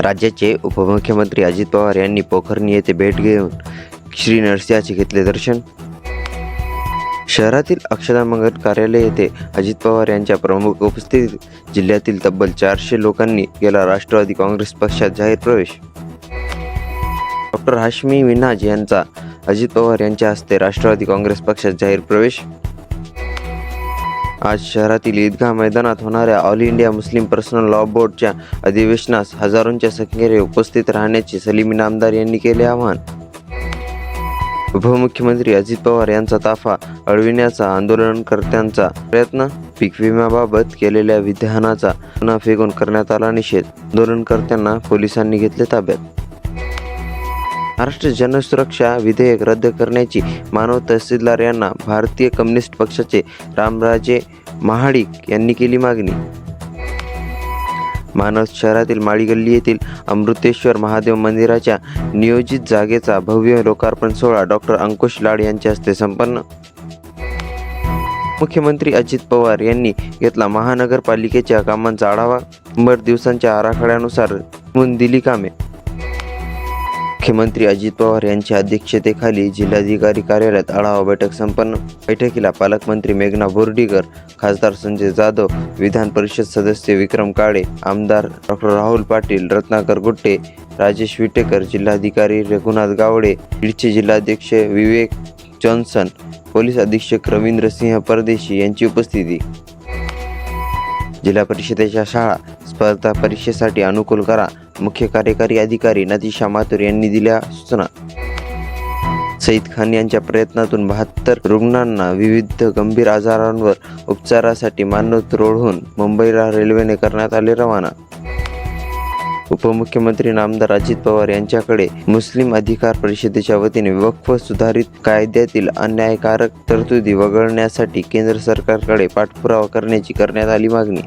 राज्याचे उपमुख्यमंत्री अजित पवार यांनी पोखर्णी येथे भेट घेऊन श्री नरसिंहाचे घेतले दर्शन. शहरातील अक्षदा मंगल कार्यालय येथे अजित पवार यांच्या प्रमुख उपस्थितीत जिल्ह्यातील तब्बल चारशे लोकांनी केला राष्ट्रवादी काँग्रेस पक्षात जाहीर प्रवेश. डॉक्टर हाशमी मिनाज यांचा अजित पवार यांच्या हस्ते राष्ट्रवादी काँग्रेस पक्षात जाहीर प्रवेश. आज शहरातील ईदगाह मैदानात होणाऱ्या all India Muslim personal law बोर्डच्या अधिवेशनास हजारोंच्या संख्येने उपस्थित राहण्याचे सलीम नामदार यांनी केले आवाहन. उपमुख्यमंत्री अजित पवार यांचा ताफा अडविण्याचा आंदोलनकर्त्यांचा प्रयत्न पीक विम्याबाबत केलेल्या विधानाचा पुन्हा फेकून करण्यात आला निषेध आंदोलनकर्त्यांना पोलिसांनी घेतले ताब्यात. महाराष्ट्र जनसुरक्षा विधेयक रद्द करण्याची मानव तहसीलदार यांना भारतीय कम्युनिस्ट पक्षाचे रामराजे महाडिक यांनी केली मागणी. मानव शहरातील माळी गल्ली येथील अमृतेश्वर महादेव मंदिराच्या नियोजित जागेचा भव्य लोकार्पण सोहळा डॉक्टर अंकुश लाड यांच्या हस्ते संपन्न. मुख्यमंत्री अजित पवार यांनी घेतला महानगरपालिकेच्या कामांचा आढावा. शंभर दिवसांच्या आराखड्यानुसार दिली कामे. मुख्यमंत्री अजित पवार यांच्या अध्यक्षतेखाली जिल्हाधिकारी कार्यालयात आढावा बैठक संपन्न. बैठकीला पालकमंत्री मेघना बोर्डीकर खासदार संजय जाधव विधान परिषद सदस्य विक्रम काळे आमदार डॉक्टर राहुल पाटील रत्नाकर गुट्टे राजेश विटेकर जिल्हाधिकारी रघुनाथ गावडे बीडचे जिल्हाध्यक्ष विवेक जॉन्सन पोलीस अधीक्षक रवींद्र सिंह परदेशी यांची उपस्थिती. जिल्हा परिषदेच्या शाळा स्पर्धा परीक्षेसाठी अनुकूल करा. मुख्य कार्यकारी अधिकारी नतीशा माथुर यांनी दिल्या सूचना. सईद खान यांच्या प्रयत्नातून बहात्तर रुग्णांना विविध गंभीर आजारांवर उपचारासाठी मानवत रोडहून मुंबईला रेल्वेने करण्यात आले रवाना. उपमुख्यमंत्री नामदार अजित पवार यांच्याकडे मुस्लिम अधिकार परिषदेच्या वतीने वक्फ सुधारित कायद्यातील अन्यायकारक तरतुदी वगळण्यासाठी केंद्र सरकारकडे पाठपुरावा करण्याची करण्यात आली मागणी.